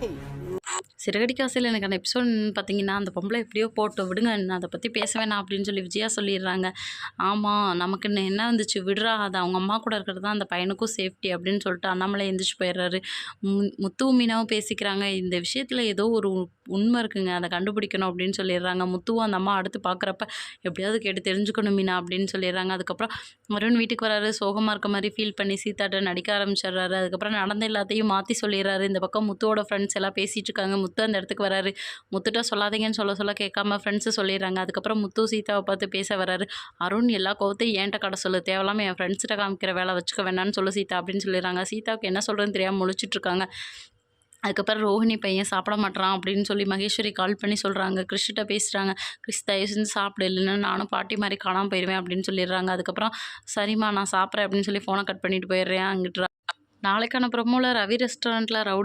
Hey. சிறகடி காசில் எனக்கான episode பார்த்தீங்கன்னா அந்த பொம்பளை எப்படியோ போட்டு விடுங்க நான் அதை பற்றி பேச வேணாம் அப்படின்னு சொல்லி விஜயா சொல்லிடுறாங்க. ஆமாம் நமக்கு இன்னும் என்ன வந்துச்சு விடுறா அது அவங்க அம்மா கூட இருக்கிறது தான் அந்த பையனுக்கும் சேஃப்டி அப்படின்னு சொல்லிட்டு அண்ணாமலை எந்திரிச்சு போயிடுறாரு. முத்து முத்துவும் மீனாவும் பேசிக்கிறாங்க. இந்த விஷயத்தில் ஏதோ ஒரு உண்மை இருக்குங்க. அதை கண்டுபிடிக்கணும் அப்படின்னு சொல்லிடுறாங்க. முத்துவும் அந்த அம்மா அடுத்து பார்க்குறப்ப எப்படியாவது கேட்டு தெரிஞ்சுக்கணும் மீனா அப்படின்னு சொல்லிடுறாங்க. அதுக்கப்புறம் வருண் வீட்டுக்கு வராரு. சோகமாக இருக்க மாதிரி ஃபீல் பண்ணி சீதாட்ட நடிக்க ஆரம்பிச்சிடுறாரு. அதுக்கப்புறம் நடந்த எல்லாத்தையும் மாற்றி சொல்லிடுறாரு. இந்த பக்கம் முத்துவோட ஃப்ரெண்ட்ஸ் எல்லாம் பேசிகிட்டு இருக்காங்க. முத்து முத்து அந்த இடத்துக்கு வராரு. முத்துட்ட சொல்லாதீங்கன்னு சொல்ல சொல்ல கேட்காம ஃப்ரெண்ட்ஸு சொல்லிடுறாங்க. அதுக்கப்புறம் முத்து சீதாவை பார்த்து பேச வராரு. அருண் எல்லா கோவத்தையும் ஏன்ட்ட கடை சொல்லு. தேவையில்லாமல் என் ஃப்ரெண்ட்ஸ்கிட்ட காமிக்கிற வேலை வச்சுக்க வேண்டாம்னு சொல்லு சீதா அப்படின்னு சொல்லிடுறாங்க. சீதாவுக்கு என்ன சொல்கிறேன்னு தெரியாமல் முழிச்சிட்ருக்காங்க அதுக்கப்புறம் ரோஹிணி பையன் சாப்பிட மாட்டான் அப்படின்னு சொல்லி மகேஸ்வரி கால் பண்ணி சொல்கிறாங்க கிறிஷ்கிட்ட பேசுகிறாங்க கிறிஸ் தயவு செஞ்சு சாப்பிடு. இல்லைன்னா நானும் பாட்டி மாதிரி காணாமல் போயிடுவேன் அப்படின்னு சொல்லிடுறாங்க. அதுக்கப்புறம் சரிம்மா நான் சாப்பிட்றேன் அப்படின்னு சொல்லி ஃபோனை கட் பண்ணிட்டு போயிடுறேன். அங்கிட்டு நாளைக்கான ப்ரொமோவில் ரவி ரெஸ்டாரண்ட்டில் ரவுடி